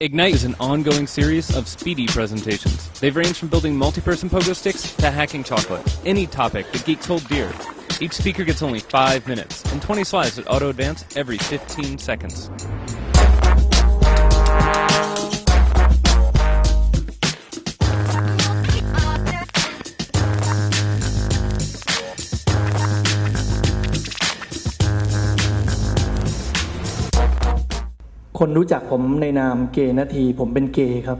Ignite is an ongoing series of speedy presentations. They've ranged from building multi-person pogo sticks to hacking chocolate. Any topic that geeks hold dear. Each speaker gets only 5 minutes and 20 slides that auto-advance every 15 seconds. คนรู้จักผมในนามเกย์นาที ผมเป็นเกย์ครับ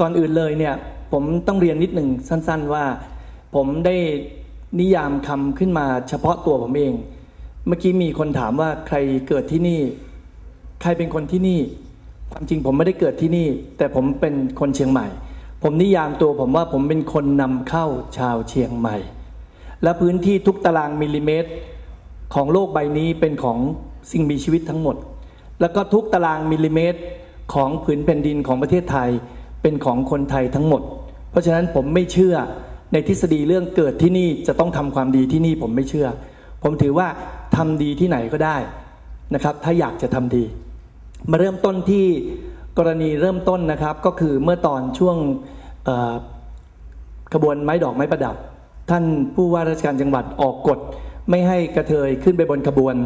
ก่อนอื่นเลยเนี่ย ผมต้องเรียนนิดหนึ่งสั้น ๆว่า ผมได้นิยามคำขึ้นมาเฉพาะตัวผมเอง เมื่อกี้มีคนถามว่าใครเกิดที่นี่ ใครเป็นคนที่นี่ ความจริงผมไม่ได้เกิดที่นี่ แต่ผมเป็นคนเชียงใหม่ ผมนิยามตัวผมว่าผมเป็นคนนำเข้าชาวเชียงใหม่ และพื้นที่ทุกตารางมิลลิเมตร ของโลกใบนี้เป็นของสิ่งมีชีวิตทั้งหมด แล้วก็ทุกตารางมิลลิเมตรของผืนแผ่นดินของประเทศไทยเป็นของคนไทยทั้งหมด เพราะฉะนั้นผมไม่เชื่อในทฤษฎีเรื่องเกิดที่นี่จะต้องทำความดีที่นี่ผมไม่เชื่อ ผมถือว่าทำดีที่ไหนก็ได้นะครับ ถ้าอยากจะทำดี มาเริ่มต้นที่กรณีเริ่มต้นนะครับ ก็คือเมื่อตอนช่วงขบวนไม้ดอกไม้ประดับ ท่านผู้ว่าราชการจังหวัดออกกฎ ไม่ให้กระเทยขึ้นไปบนขบวน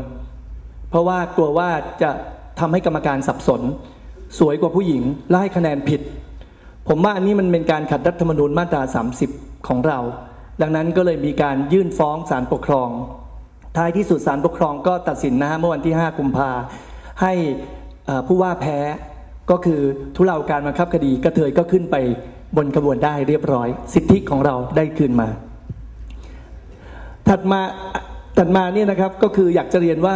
เพราะว่ากลัวว่าจะทำให้กรรมการสับสน สวยกว่าผู้หญิงและให้คะแนนผิด ผมว่าอันนี้มันเป็นการขัดรัฐธรรมนูญมาตรา 30 ของเรา ดังนั้นก็เลยมีการยื่นฟ้องศาลปกครอง ท้ายที่สุดศาลปกครองก็ตัดสินนะฮะเมื่อวันที่ 5 กุมภาให้ผู้ว่าแพ้ก็คือทุเลาการบังคับคดีกระเทยก็ขึ้นไปบนขบวนได้เรียบร้อย สิทธิของเราได้คืนมา ถัดมา ถัดมาเนี่ยนะครับก็คืออยากจะเรียนว่า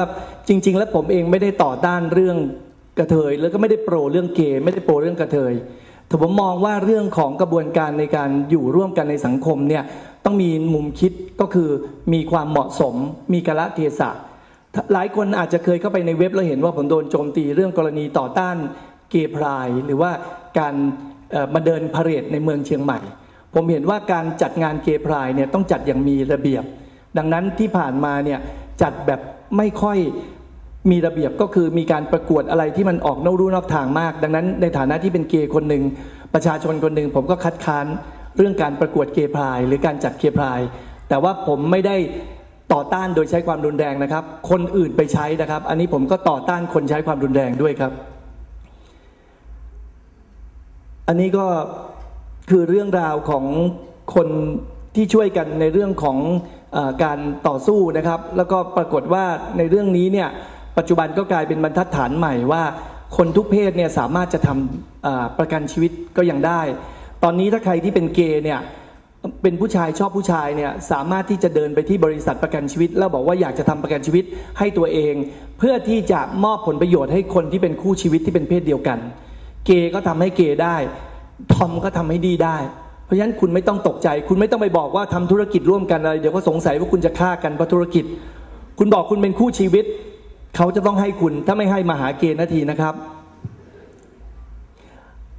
จริง ๆ แล้วผมเองไม่ได้ต่อต้านเรื่องกระเทย แล้วก็ไม่ได้โปรเรื่องเกย์ไม่ได้โปรเรื่องกระเทยแต่ผมมองว่าเรื่องของกระบวนการในการอยู่ร่วมกันในสังคมเนี่ยต้องมีมุมคิดก็คือมีความเหมาะสม มีกาลเทศะหลายคนอาจจะเคยเข้าไปในเว็บแล้วเห็นว่าผมโดนโจมตีเรื่องกรณีต่อต้านเกย์พรายหรือว่าการมาเดินพาเหรดในเมืองเชียงใหม่ ผมเห็นว่าการจัดงานเกย์พรายเนี่ยต้องจัดอย่างมีระเบียบ ดังนั้นที่ผ่านมาเนี่ยจัดแบบไม่ค่อยมีระเบียบก็คือมีการประกวดอะไรที่มันออกนอกรูนอกทางมาก ดังนั้นในฐานะที่เป็นเกย์คนหนึ่งประชาชนคนหนึ่งผมก็คัดค้านเรื่องการประกวดเกย์พายหรือการจัดเกย์พายแต่ว่าผมไม่ได้ต่อต้านโดยใช้ความรุนแรงนะครับ คนอื่นไปใช้นะครับ อันนี้ผมก็ต่อต้านคนใช้ความรุนแรงด้วยครับ อันนี้ก็คือเรื่องราวของคนที่ช่วยกันในเรื่องของ การต่อสู้นะครับ แล้วก็ปรากฏว่าในเรื่องนี้เนี่ยปัจจุบันก็กลายเป็นบรรทัดฐานใหม่ว่า คนทุกเพศเนี่ยสามารถจะทำประกันชีวิตก็ยังได้ ตอนนี้ถ้าใครที่เป็นเกย์เนี่ยเป็นผู้ชายชอบผู้ชายเนี่ยสามารถที่จะเดินไปที่บริษัทประกันชีวิต แล้วบอกว่าอยากจะทำประกันชีวิตให้ตัวเอง เพื่อที่จะมอบผลประโยชน์ให้คนที่เป็นคู่ชีวิตที่เป็นเพศเดียวกัน เกย์ก็ทำให้เกย์ได้ ทอมก็ทำให้ดีได้ ราะฉะนั้นคุณไม่ต้องตกใจ คุณไม่ต้องไปบอกว่าทำธุรกิจร่วมกันอะไร เดี๋ยวก็สงสัยว่าคุณจะฆ่ากันเพราะธุรกิจ คุณบอกคุณเป็นคู่ชีวิต เขาจะต้องให้คุณ ถ้าไม่ให้มาหาเกณฑ์นาทีนะครับ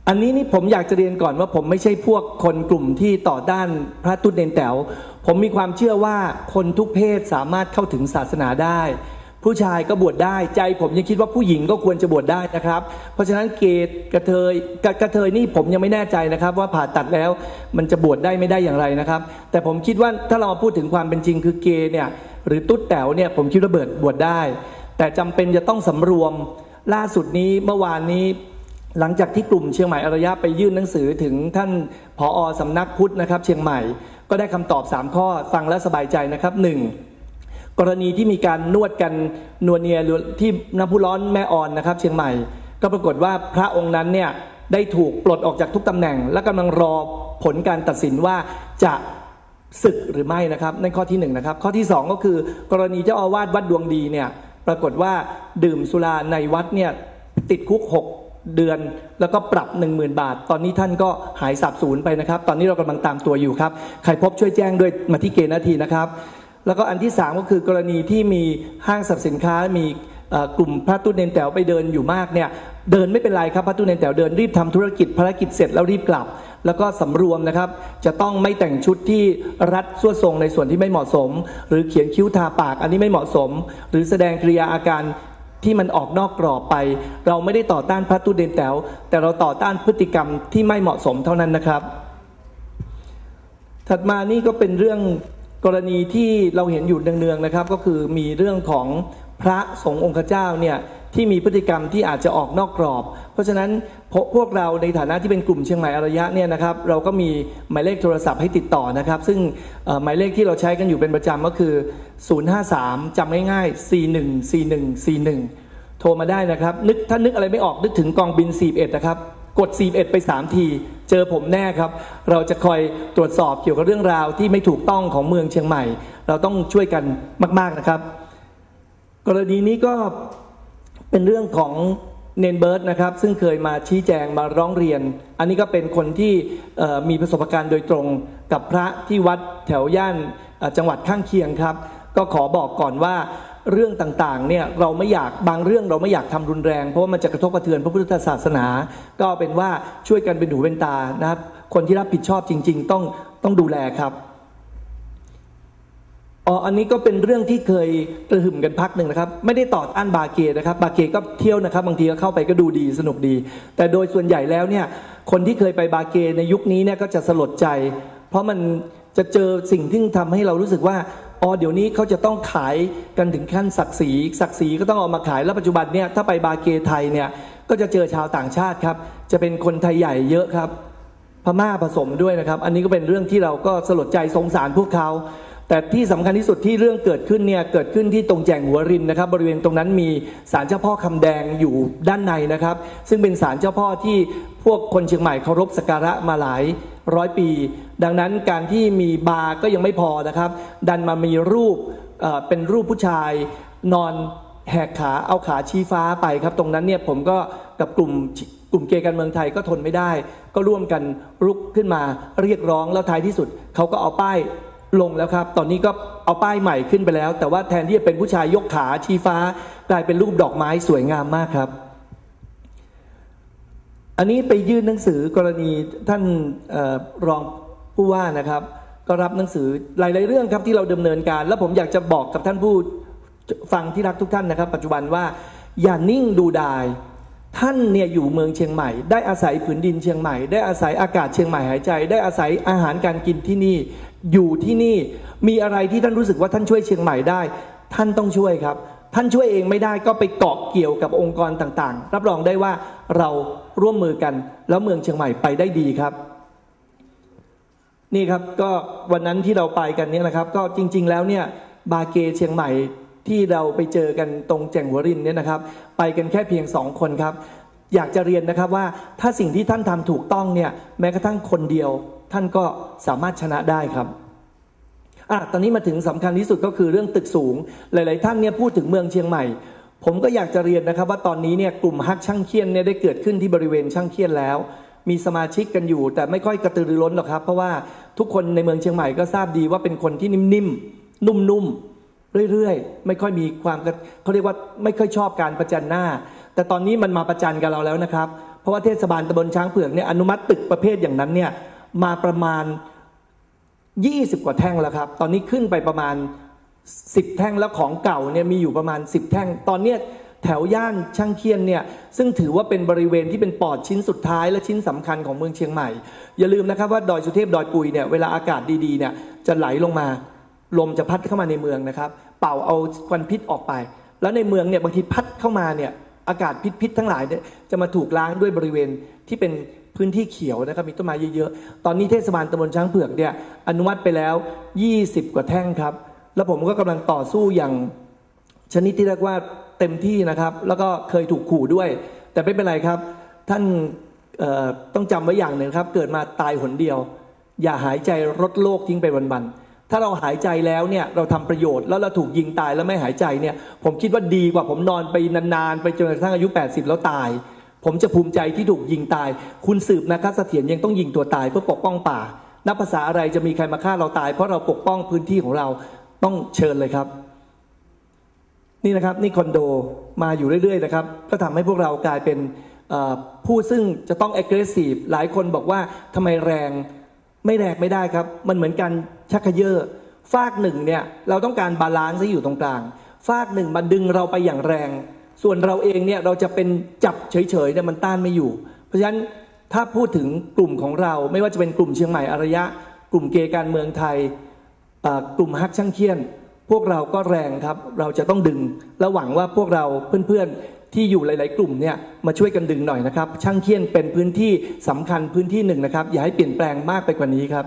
อันนี้นี่ผมอยากจะเรียนก่อนว่าผมไม่ใช่พวกคนกลุ่มที่ต่อด้านพระตุ้นเนนแต๋วผมมีความเชื่อว่าคนทุกเพศสามารถเข้าถึงศาสนาได้ ผู้ชายก็บวชได้ใจผมยังคิดว่าผู้หญิงก็ควรจะบวชได้นะครับ เพราะฉะนั้นเกตกระเทยกระเทยนี่ผมยังไม่แน่ใจนะครับ ว่าผ่าตัดแล้วมันจะบวชได้ไม่ได้อย่างไรนะครับ แต่ผมคิดว่าถ้าเรามาพูดถึงความเป็นจริงคือเกเนี่ยหรือตุ๊ดแต๋วเนี่ยผมคิดว่าเบิดบวชได้ แต่จำเป็นจะต้องสำรวมล่าสุดนี้เมื่อวานนี้หลังจากที่กลุ่มเชียงใหม่อารยะไปยื่นหนังสือถึงท่านผอสำนักพุทธนะครับ เชียงใหม่ก็ได้คำตอบ 3 ข้อฟังแล้วสบายใจนะครับหนึ่ง กรณีที่มีการนวดกันนวเนียที่น้ำพุร้อนแม่อ่อนนะครับ เชียงใหม่ ก็ปรากฏว่าพระองค์นั้นเนี่ยได้ถูกปลดออกจากทุกตำแหน่ง และกำลังรอผลการตัดสินว่าจะศึกหรือไม่นะครับในข้อที่หนึ่งนะครับข้อที่สองก็คือกรณีเจ้าอาวาสวัดดวงดีเนี่ยปรากฏว่าดื่มสุราในวัดเนี่ยติดคุกหกเดือน แล้วก็ปรับหนึ่งหมื่นบาท ตอนนี้ท่านก็หายสับสูญไปนะครับ ตอนนี้เรากำลังตามตัวอยู่ครับ ใครพบช่วยแจ้งด้วยมาที่เกณฑ์นาทีนะครับ แล้วก็อันที่ 3 ก็คือกรณีที่มีห้างสรรพสินค้ามีกลุ่มพระตุ้นเนนแต๋วไปเดินอยู่มากเนี่ยเดินไม่เป็นไรครับพระตุ้นเนนแต๋วเดินรีบทำธุรกิจภารกิจเสร็จแล้วรีบกลับ แล้วก็สำรวมนะครับ จะต้องไม่แต่งชุดที่รัดส่วนทรงในส่วนที่ไม่เหมาะสม หรือเขียนคิ้วทาปากอันนี้ไม่เหมาะสม หรือแสดงกริยาอาการที่มันออกนอกกรอบไป เราไม่ได้ต่อต้านพระตุเดนแต๋วแต่เราต่อต้านพฤติกรรมที่ไม่เหมาะสมเท่านั้นนะครับ ถัดมานี่ก็เป็นเรื่อง กรณีที่เราเห็นอยู่เนืองๆนะครับ ก็คือมีเรื่องของพระสงฆ์องค์เจ้าเนี่ยที่มีพฤติกรรมที่อาจจะออกนอกกรอบ เพราะฉะนั้นพวพวกเราในฐานะที่เป็นกลุ่มเชียงใหม่อารยะเนี่ยนะครับเราก็มีหมายเลขโทรศัพท์ให้ติดต่อนะครับ ซึ่งหมายเลขที่เราใช้กันอยู่เป็นประจำก็คือ 053จำง่ายๆ414141 โทรมาได้นะครับ นึกถ้านึกอะไรไม่ออกนึกถึงกองบิน41นะครับ กด 41 ไป 3 ที เจอผมแน่ครับ เราจะคอยตรวจสอบเกี่ยวกับเรื่องราวที่ไม่ถูกต้องของเมืองเชียงใหม่ เราต้องช่วยกันมาก ๆนะครับ กรณีนี้ก็เป็นเรื่องของเนนเบิร์ดนะครับ ซึ่งเคยมาชี้แจงมาร้องเรียน อันนี้ก็เป็นคนที่มีประสบการณ์โดยตรงกับพระที่วัดแถวย่านจังหวัดข้างเคียงครับ ก็ขอบอกก่อนว่า เรื่องต่างๆเนี่ยเราไม่อยากบางเรื่องเราไม่อยากทำรุนแรง เพราะว่ามันจะกระทบกระเทือนพระพุทธศาสนา ก็เป็นว่าช่วยกันเป็นหูเป็นตานะครับ คนที่รับผิดชอบจริง ๆ ต้องต้องดูแลครับอ๋ออันนี้ก็เป็นเรื่องที่เคยกระหึ่มกันพักหนึ่งนะครับ ไม่ได้ต่อต้านบาเกนะครับ บาเกก็เที่ยวนะครับ บางทีก็เข้าไปก็ดูดีสนุกดี แต่โดยส่วนใหญ่แล้วเนี่ยคนที่เคยไปบาเกในยุคนี้เนี่ยก็จะสลดใจ เพราะมันจะเจอสิ่งที่ทำให้เรารู้สึกว่า อ๋อเดี๋ยวนี้เขาจะต้องขายกันถึงขั้นศักดิ์ศรีศักดิ์ศรีก็ต้องเอามาขายแล้วปัจจุบันเนี่ยถ้าไปบาเกไทยเนี่ยก็จะเจอชาวต่างชาติครับ จะเป็นคนไทยใหญ่เยอะครับ พม่าผสมด้วยนะครับ อันนี้ก็เป็นเรื่องที่เราก็สลดใจสงสารพวกเขาแต่ที่สำคัญที่สุดที่เรื่องเกิดขึ้นเนี่ยเกิดขึ้นที่ตรงแจงหัวรินนะครับ บริเวณตรงนั้นมีศาลเจ้าพ่อคำแดงอยู่ด้านในนะครับ ซึ่งเป็นศาลเจ้าพ่อที่พวกคนเชียงใหม่เคารพสักการะมาหลายร้อยปี ดังนั้นการที่มีบาร์ก็ยังไม่พอนะครับ ดันมามีรูปเป็นรูปผู้ชายนอนแหกขาเอาขาชี้ฟ้าไปครับ ตรงนั้นเนี่ยผมก็กับกลุ่มกลุ่มเกย์การเมืองไทยก็ทนไม่ได้ ก็ร่วมกันรุกขึ้นมาเรียกร้องแล้วท้ายที่สุดเขาก็เอาป้ายลงแล้วครับ ตอนนี้ก็เอาป้ายใหม่ขึ้นไปแล้ว แต่ว่าแทนที่จะเป็นผู้ชายยกขาชี้ฟ้ากลายเป็นรูปดอกไม้สวยงามมากครับ อันนี้ไปยื่นหนังสือกรณีท่านออรอง ผู้ว่านะครับ ก็รับหนังสือหลาย ๆ เรื่องครับที่เราดำเนินการ แล้วผมอยากจะบอกกับท่านผู้ฟังที่รักทุกท่านนะครับ ปัจจุบันว่าอย่านิ่งดูดาย ท่านเนี่ยอยู่เมืองเชียงใหม่ ได้อาศัยผืนดินเชียงใหม่ ได้อาศัยอากาศเชียงใหม่หายใจ ได้อาศัยอาหารการกินที่นี่ อยู่ที่นี่ มีอะไรที่ท่านรู้สึกว่าท่านช่วยเชียงใหม่ได้ ท่านต้องช่วยครับ ท่านช่วยเองไม่ได้ก็ไปเกาะเกี่ยวกับองค์กรต่าง ๆ รับรองได้ว่าเราร่วมมือกัน แล้วเมืองเชียงใหม่ไปได้ดีครับ นี่ครับก็วันนั้นที่เราไปกันเนี่ยนะครับ ก็จริง ๆ แล้วเนี่ยบาเกเชียงใหม่ที่เราไปเจอกันตรงแจ่งหัวรินเนี่ยนะครับ ไปกันแค่เพียงสองคนครับ อยากจะเรียนนะครับว่าถ้าสิ่งที่ท่านทำถูกต้องเนี่ยแม้กระทั่งคนเดียว ท่านก็สามารถชนะได้ครับอะตอนนี้มาถึงสำคัญที่สุดก็คือเรื่องตึกสูง หลาย ๆ ท่านเนี่ยพูดถึงเมืองเชียงใหม่ ผมก็อยากจะเรียนนะครับว่าตอนนี้เนี่ยกลุ่มฮักช่างเคียนเนี่ยได้เกิดขึ้นที่บริเวณช่างเคียนแล้ว มีสมาชิกกันอยู่ แต่ไม่ค่อยกระตือรือร้นหรอกครับ เพราะว่าทุกคนในเมืองเชียงใหม่ก็ทราบดีว่าเป็นคนที่นิ่มๆนุ่มๆเรื่อยๆ ไม่ค่อยมีความเขาเรียกว่าไม่ค่อยชอบการประจันหน้า แต่ตอนนี้มันมาประจันกับเราแล้วนะครับ เพราะว่าเทศบาลตำบลช้างเผือกเนี่ยอนุมัติตึกประเภทอย่างนั้นเนี่ยมาประมาณ 20 กว่าแท่งแล้วครับ ตอนนี้ขึ้นไปประมาณ 10 แท่งแล้วของเก่าเนี่ยมีอยู่ประมาณ 10 แท่ง ตอนเนี้ย แถวย่านช่างเคียนเนี่ยซึ่งถือว่าเป็นบริเวณที่เป็นปอดชิ้นสุดท้ายและชิ้นสำคัญของเมืองเชียงใหม่ อย่าลืมนะครับว่าดอยสุเทพดอยปุยเนี่ยเวลาอากาศดีๆเนี่ยจะไหลลงมา ลมจะพัดเข้ามาในเมืองนะครับ เป่าเอาควันพิษออกไป แล้วในเมืองเนี่ยบางทีพัดเข้ามาเนี่ยอากาศพิษๆทั้งหลายเนี่ยจะมาถูกล้างด้วยบริเวณที่เป็นพื้นที่เขียวนะครับมีต้นไม้เยอะๆ ตอนนี้เทศบาลตำบลช้างเผือกเนี่ยอนุมัติไปแล้ว 20 กว่าแท่งครับ แล้วผมก็กำลังต่อสู้อย่างชนิดที่เรียกว่า เต็มที่นะครับ แล้วก็เคยถูกขู่ด้วย แต่ไม่เป็นไรครับ ท่านต้องจำไว้อย่างหนึ่งครับ เกิดมาตายหนเดียว อย่าหายใจรถโลกทิ้งไปวันๆถ้าเราหายใจแล้วเนี่ยเราทำประโยชน์แล้วเราถูกยิงตายแล้วไม่หายใจเนี่ยผมคิดว่าดีกว่าผมนอนไปนานๆไปจนกระทั่งอายุ 80 แล้วตาย ผมจะภูมิใจที่ถูกยิงตาย คุณสืบนะครับเสถียรยังต้องยิงตัวตายเพื่อปกป้องป่านับภาษาอะไรจะมีใครมาฆ่าเราตาย เพราะเราปกป้องพื้นที่ของเราต้องเชิญเลยครับ นี่นะครับนี่คอนโดมาอยู่เรื่อยๆนะครับก็ทำให้พวกเรากลายเป็นผู้ซึ่งจะต้อง aggressive หลายคนบอกว่าทำไมแรงไม่แรงไม่ได้ครับ มันเหมือนกันชักเขยอฟากหนึ่งเนี่ยเราต้องการบาลานซ์ที่อยู่ตรงกลาง ฟากหนึ่งมาดึงเราไปอย่างแรง ส่วนเราเองเนี่ยเราจะเป็นจับเฉยๆเนี่ยมันต้านไม่อยู่ เพราะฉะนั้นถ้าพูดถึงกลุ่มของเราไม่ว่าจะเป็นกลุ่มเชียงใหม่อารยะ กลุ่มเกย์การเมืองไทยกลุ่มฮักช่างเคียน พวกเราก็แรงครับ เราจะต้องดึง และหวังว่าพวกเราเพื่อนๆ ที่อยู่หลาย ๆ กลุ่มเนี่ยมาช่วยกันดึงหน่อยนะครับ ช่างเคียนเป็นพื้นที่สำคัญพื้นที่หนึ่งนะครับ อย่าให้เปลี่ยนแปลงมากไปกว่านี้ครับ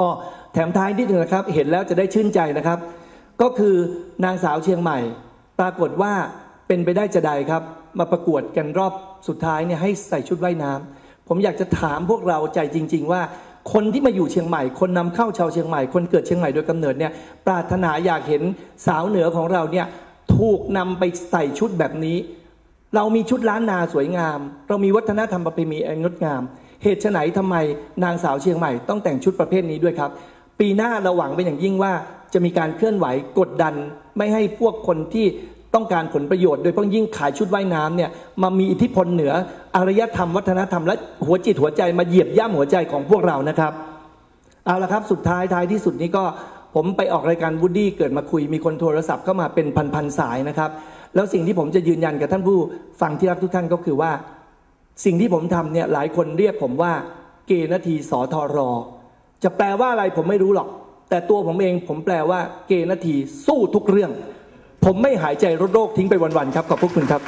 อ๋อแถมท้ายนิดนึงนะครับ เห็นแล้วจะได้ชื่นใจนะครับ ก็คือนางสาวเชียงใหม่ ปรากฏว่าเป็นไปได้จะใดครับ มาประกวดกันรอบสุดท้ายเนี่ยให้ใส่ชุดว่ายน้ำผมอยากจะถามพวกเราใจจริง ๆ ว่า คนที่มาอยู่เชียงใหม่ คนนำเข้าชาวเชียงใหม่ คนเกิดเชียงใหม่โดยกำเนิดเนี่ยปรารถนาอยากเห็นสาวเหนือของเราเนี่ยถูกนำไปใส่ชุดแบบนี้ เรามีชุดล้านนาสวยงาม เรามีวัฒนธรรมประเพณีอันงดงาม เหตุไฉนทำไมนางสาวเชียงใหม่ต้องแต่งชุดประเภทนี้ด้วยครับ ปีหน้าเราหวังเป็นอย่างยิ่งว่าจะมีการเคลื่อนไหวกดดัน ไม่ให้พวกคนที่ ต้องการผลประโยชน์โดยเฉพาะยิ่งขายชุดว่ายน้ำเนี่ยมามีอิทธิพลเหนืออารยธรรมวัฒนธรรมและหัวจิตหัวใจมาเหยียบย่ำหัวใจของพวกเรานะครับเอาละครับสุดท้ายท้ายที่สุดนี้ก็ผมไปออกรายการวูดดี้เกิดมาคุยมีคนโทรศัพท์เข้ามาเป็นพันๆสายนะครับ แล้วสิ่งที่ผมจะยืนยันกับท่านผู้ฟังที่รักทุกท่านก็คือว่า สิ่งที่ผมทำเนี่ยหลายคนเรียกผมว่าเกนาทีสอทอรอจะแปลว่าอะไรผมไม่รู้หรอก แต่ตัวผมเองผมแปลว่าเกนาทีสู้ทุกเรื่อง ผมไม่หายใจรถโรคทิ้งไปวันๆครับขอบพระคุณครับ